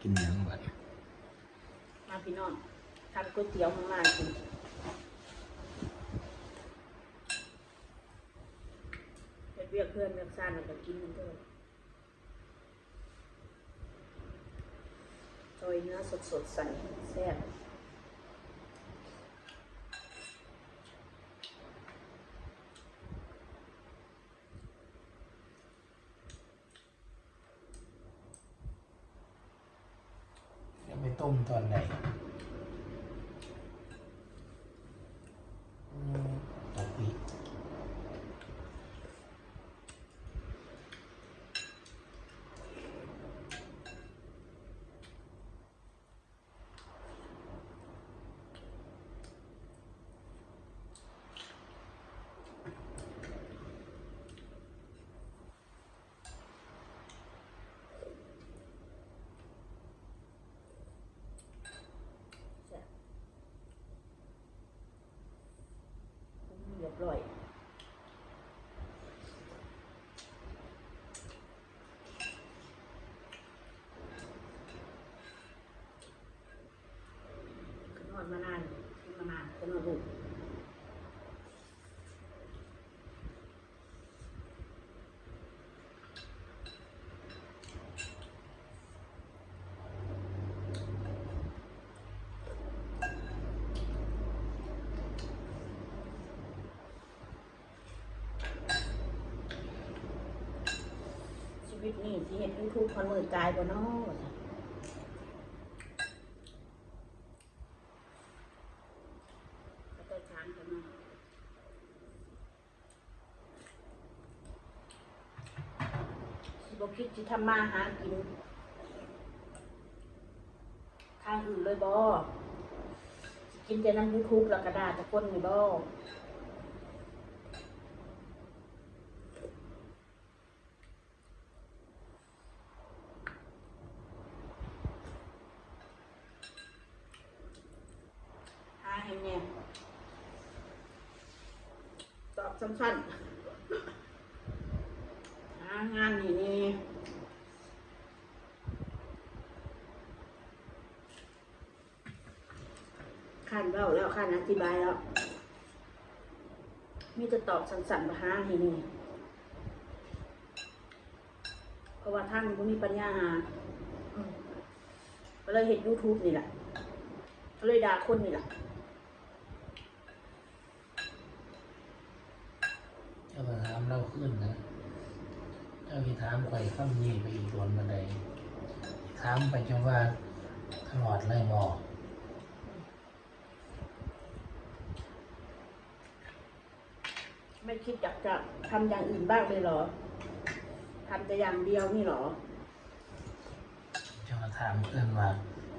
กินหยังบัดมาพี่น้องทำก๋วยเตี๋ยวมามากินเฮ็ดเวียกเพื่อนเวียกซ่านแล้วก็กินมันด้วยซอยเนื้อสดๆใส่แซ่บ ต้มตอนไหน เรียบร้อยขนอนมานานกินมานานขนอนลูก ชี วิตนี่ที่เห็นยูทูบคนมือกายบ่นาะก็ต้องช้างกันนาะสิบคิดจะทำมาหากินทางอื่นเลยบ่กินแต่น้ำยูทูบแล้วกระดาษตะก้นนี่บ่ หาให้เนี่ยตอบ สั้นๆหางานนี่นี่ขั้นเล่าแล้วขั้นอธิบายแล้ว มีจะตอบสั้นๆมาหาให้นี่เพราะว่าท่านก็มีปัญญาหาอืมก็เลยเห็น YouTube นี่แหละก็เลยด่าคนนี่แหละ เจ้าก็ถาม เราขึ้นนะ เจ้าที่ถามไข่ข้ามนี้ไปอีกโดนบันไดถามไปจนว่าตลอดเลยหมอไม่คิดอยากจะทำอย่างอื่นบ้างเลยเหรอทำแต่อย่างเดียวนี่เหรอ เจ้าก็ถามเพื่อนว่า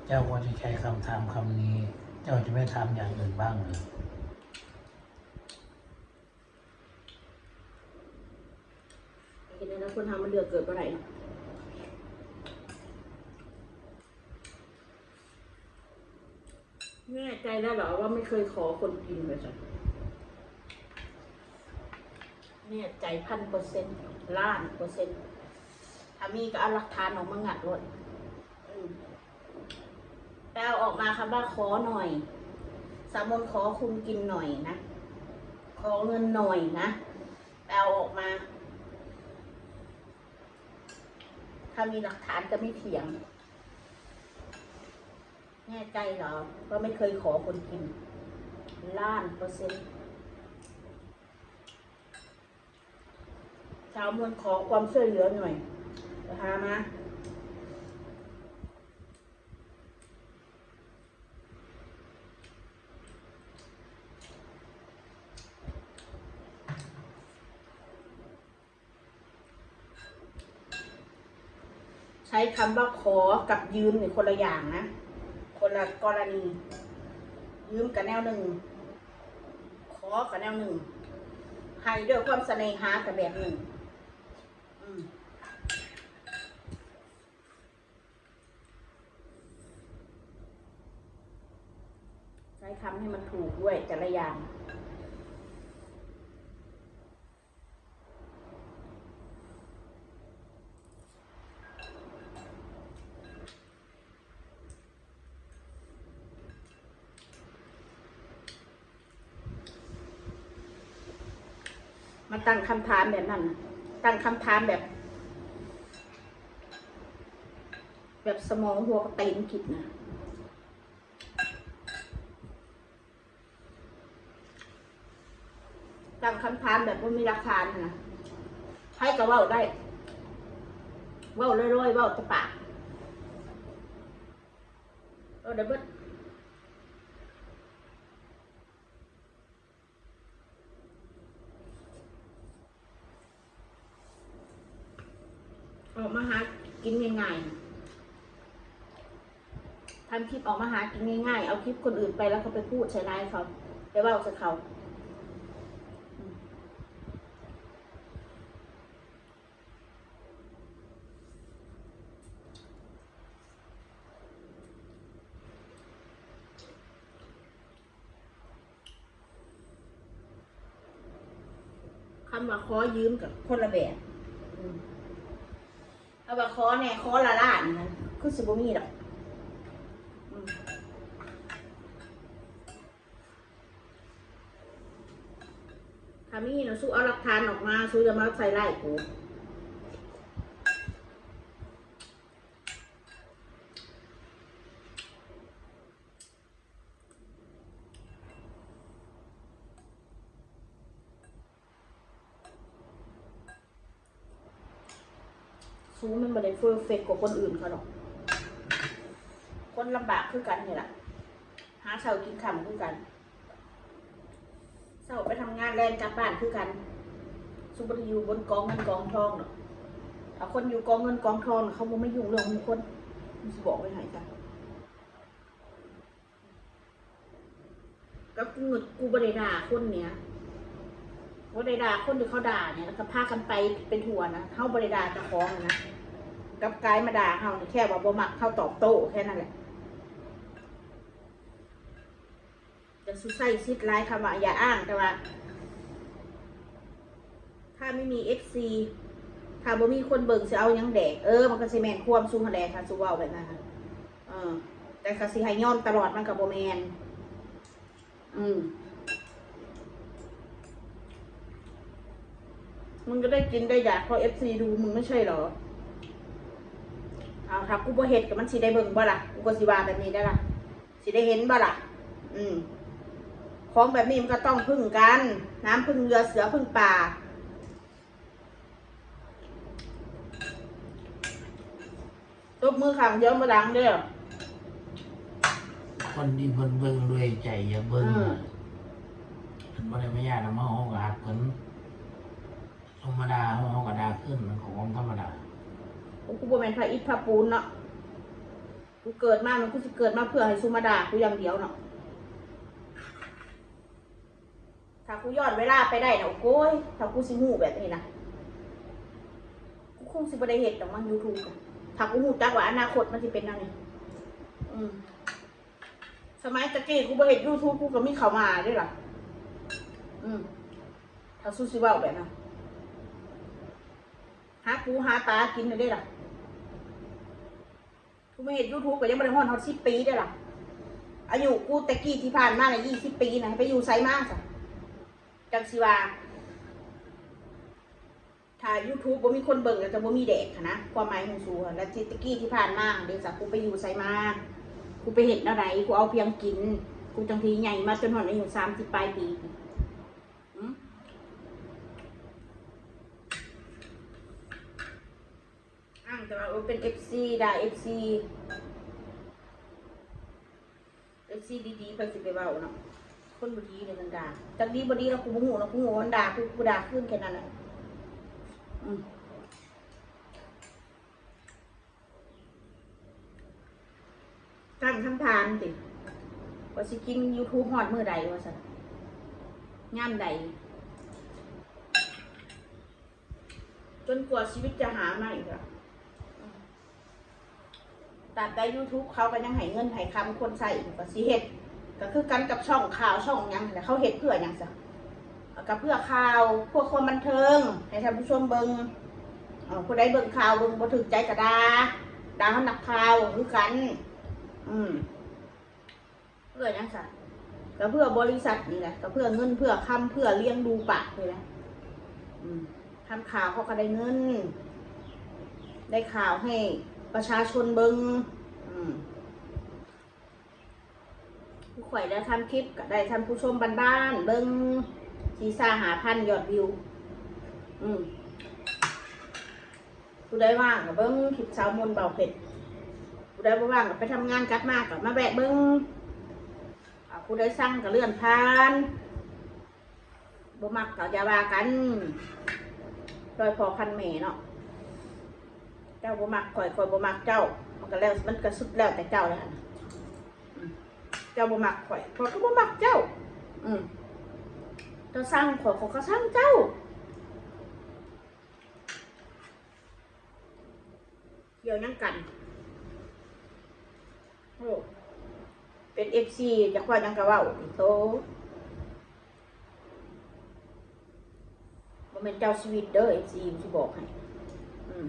เจ้าว่าจะใช้คำถามคำนี้ เจ้าจะไม่ทำอย่างอื่นบ้างหรือ เห็นไหมนะ คนทำมันเดือดเกิดเมื่อไหร่นแน่ใจแล้เหรอว่าไม่เคยขอคนกินเลยจ้ะแน่ใจพันเปอร์เซ็นต์ล้านเปอร์เซ็นต์ถ้ามีก็เอาหลักฐานออกมางัดรถอืมแปลออกมาคำว่าขอหน่อย สามนขอคุณกินหน่อยนะ ขอเงินหน่อยนะแปลออกมา ถ้ามีหลักฐานจะไม่เถียง แน่ใจเหรอก็ไม่เคยขอคนกิน ล้านเปอร์เซ็นต์ชาวเมืองขอความช่วยเหลือหน่อยจะหามา ใช้ คำว่าขอกับยืมเนี่ยคนละอย่างนะ คนละกรณี ยืมกับแนวหนึ่ง ขอกับแนวหนึ่งให้ด้วยความเสน่หากับแบบหนึ่งใช้คำให้มันถูกด้วยแต่ละอย่าง มาตั้งคำถามแบบนั้น ตั้งคำถามแบบ แบบสมองหัวกระตีนคิดนะตั้งคำถามแบบว่ามีหลักฐานน่ะให้ก็เว้าได้เว้าลอยๆเว้าตะปากเอาเดี๋ยวเบิด ออกมาหา กินง่ายๆทำคลิปออกมาหากินง่ายๆ เอาคลิปคนอื่นไปแล้วเขาไปพูดใช้ไลน์เขาไปว่าใส่เขาคำว่าขอยืมกับคนละแบบ เอาว่าคอแน่คอละล้านนั้นคือสิบ่มีดอกอืมถ้ามีนะสู้เอาหลักฐานออกมาสู้จะมาใส่ไล่กู สู้มันบ่ได้เฟอร์เฟกกว่าคนอื่นเขาหรอก คนลำบากคือกันนี่แหละหาเช้ากินค่ำคือกันเช้าไปทำงานแรงกลับบ้านคือกันสุบริอยู่บนกองเงินกองทองเนาะเอาคนอยู่กองเงินกองทองเขาบ่ไม่ยุ่งเรื่องของคนมันบอกไว้ให้จ้ะก็กูเงินกูบริดาคนเนี้ย บริดาคนที่เขาด่าเนี่ยแล้วก็พากันไปเป็นทัวนะเข้าบริดาจะคล้องนะกับกายมาด่าเขาแค่ว่าบ่มักเข้าตอบโต้แค่นั้นแหละจะสุใส่ซิดไลน์คำว่าอย่าอ้างแต่ว่า ถ้าไม่มีเอฟซีถ้าบ่มีคนเบิ่งสิเอายังแดกเออมันก็สิแมนความสูงคะแนนค่ะสูเว้าแบบนั้นค่ะเออ แต่กสิให้ย้อนตลอดมันก็บ่แมนอืม มึงก็ได้กินได้อยากเพราะเอฟซีดูมึงไม่ใช่เหรอ เอาถ้ากูบ่เฮ็ดก็มันสิได้เบิ่งบ่ล่ะ กูก็สิว่าแบบนี้ได้ล่ะสิได้เห็นบ่ล่ะ อืม ของแบบนี้มันก็ต้องพึ่งกัน น้ำพึ่งเรือเสือพึ่งป่าตบมือข้างเดียวมาดังเด้อคนที่เพิ่นเบิ่งด้วยใจอย่าเบิ่งอืม เพิ่นบ่ได้มาญาติมาเฮาก็หักเพิ่น ธรรมดาเฮาก็ดาขึ้นมันของธรรมดากูบ่แม่นพระอิฐพระปูนเนาะกูเกิดมามันกูสิเกิดมาเพื่อให้สุมาดากูอย่างเดียวเนาะถ้ากูย้อนเวลาไปได้เนาะโก้ยถ้ากูสิหูแบบนี้นะกูคงสิบ่ได้เห็ดดอกมัน YouTube อะถ้ากูหูจักว่าอนาคตมันสิเป็นแนวนี้อืมสมัยตะกี้กูบ่เห็น YouTube กูก็มีเข้ามาได้วยล่ะอืมถ้าสู้สิเว้าแบบนั้นาปูหาปลากินได้ล่ะกูไม่เห็น YouTube ก็ยังบ่ได้ฮอดฮอด10ปีได้ล่ะอายุกูตะกี้ที่ผ่านมาน่ะ20ปีนะไปอยู่ไสมาซะจังสิว่าถ้า YouTube บ่มีคนเบิ่งแล้วจะบ่มีแดกนะความหมายของสูแล้วตะกี้ที่ผ่านมาเดี๋ยวสักกูไปอยู่ไสมากูไปเห็นอะไรกูเอาเพียงกิน กูจังทีใหญ่มาจนหอดอายุสามสิบปลายปีอืมอ้าง แต่ว่าเออเป็นเอฟซีด่าเอฟซีเอฟซีดีๆเพิ่นสิไปเว้าเนาะคนบดีเลยมันด่าจักดีบดีแล้วกูบ่ฮู้แล้วกูโง่มันด่ากูกูด่าขึ้นแค่นั้นแหละอืมตั้งคำถามสิว่าสิกิน YouTube ฮอดมือใดว่าสันงามใด จนกว่าชีวิตจะหามาอีกอะ ตัดแต่ YouTube เขาก็ยังให้เงินให้คำคนใส่อีกว่าสิเฮ็ดก็คือกันกับช่องข่าวช่องหยังแหละเขาเฮ็ดเพื่อหยังซะก็เพื่อข่าวพวกคนบันเทิง ให้ท่านผู้ชมเบิงเอ่อผู้ใดเบิ่งข่าวเบิ่งบ่ถึกใจก็ด่าดาเขานักข่าวคือกัน อืมเพื่อยังสัตว์ก็เพื่อบริษัทนี่แหละก็เพื่อเงินเพื่อคำเพื่อเลี้ยงดูปากเลยนะทำข่าวเขาก็ได้เงิน ได้ข่าวให้ ประชาชนเบิงอืมผู้ข่อยได้ทำคลิปก็ได้ทำผู้ชมบ้านๆเบิงสีซาหาพันยอดวิว อืมผู้ใดว่างก็เบิ้งคลิปสาวมนเบาเผ็ดผู้ใดบ่ว่างก็ไปทำงานกลับมาก็มาแบะเบิ้งผู้ใดสั่งก็เลื่อนผ่านบ่มักก็อย่าว่ากันโดยพอคันแม่เนาะ เจ้าบ่มักข่อยข่อยบ่มักเจ้า มันก็แล้วมันก็สุดแล้วแต่เจ้าแล้วนะเจ้าบ่มักข่อยข่อยก็บ่มักเจ้า อืมเจ้าสั่งข่อยข่อยก็สั่งเจ้าเกี่ยวนั่งกันโอ้เป็นเอฟซีจากว่ายังกะเว่าโตมันเป็นเจ้าชีวิตเด้อเอฟซีที่บอกให้อืม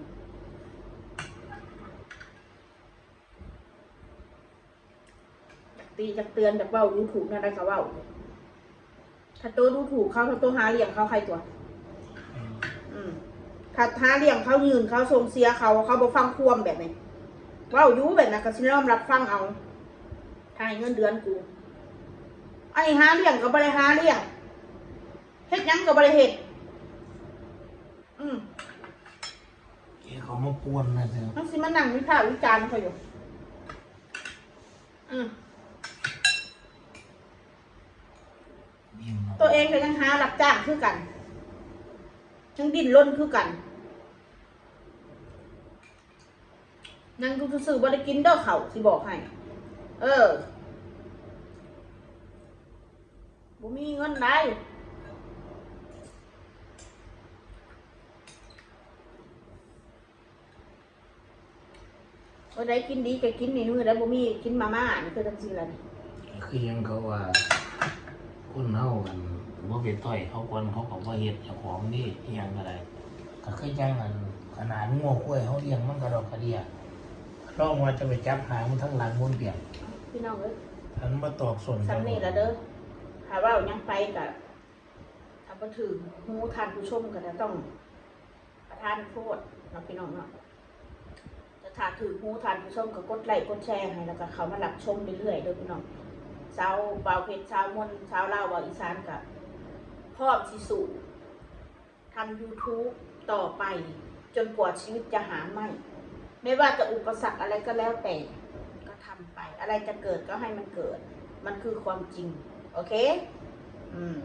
จาก ตีจากเตือนจากเว้าดูถูกนั่นได้กะเว้าถ้าตัวดูถูกเขาถ้าตัวหาเลี้ยงเขาใครตัว อืมอืมถ้าท้าเลี้ยงเขายืนเขาทรงเสียเขาเขาบ่ฟังความแบบนี้เว่าอยู่แบบนั้นก็สิน้อมรับฟังเอาทายเงินเดือนกูไอ้หาเลี้ยงก็บ่ได้หาเลี้ยงเฮ็ดหยังก็บ่ได้เฮ็ดอืมเอ้เขามาป่วนนะเธอมันสิมานั่งวิพากษ์วิจารณ์เขาอยู่ อืม ยิ้มเนาะ ตัวเองก็ยังหารับจ้างคือกันยังดิ้นรนคือกันนั่งดูซื่อบ่ได้กินเด้อเขาสิบอกให้ เออบ่มีเงินได้วันใดกินดีก็กินนี่มือแล้วบ่มีกินมาม่านี่คือจังซี่ล่ะนี่คือยังเขาว่า คนเฮากันบ่ไปต่อยเขาก่อนเขาก็บ่เฮ็ดเจ้าของนี่อิหยังก็ได้ก็คือจังอันขนาดงัวกล้วยเขาเลี้ยงมันก็ดอกกระเดียลองว่าจะไปจับหางมันทั้งหลังบนเปียกพี่น้องเอ้ยอันมาตอกส่วนสำนี่ละเด้อถ้าว่ายังไปกับถ้าบ่ถือหูทานผู้ชมก็จะต้องประทานโทษเนาะพี่น้องเนาะแต่ถ้าถือหูทานผู้ชมก็กดไลค์กดแชร์ให้แล้วก็เขามารับชมเรื่อยๆเด้อพี่น้อง ชาวเบาวเพชรชาวมนต์ชาวลาวเบาวอีสานกับพรอมสิสูทำ YouTube ต่อไป จนกว่าชีวิตจะหาไม่ ไม่ว่าจะอุปสรรคอะไรก็แล้วแต่ ก็ทำไป อะไรจะเกิดก็ให้มันเกิด มันคือความจริง โอเค อืม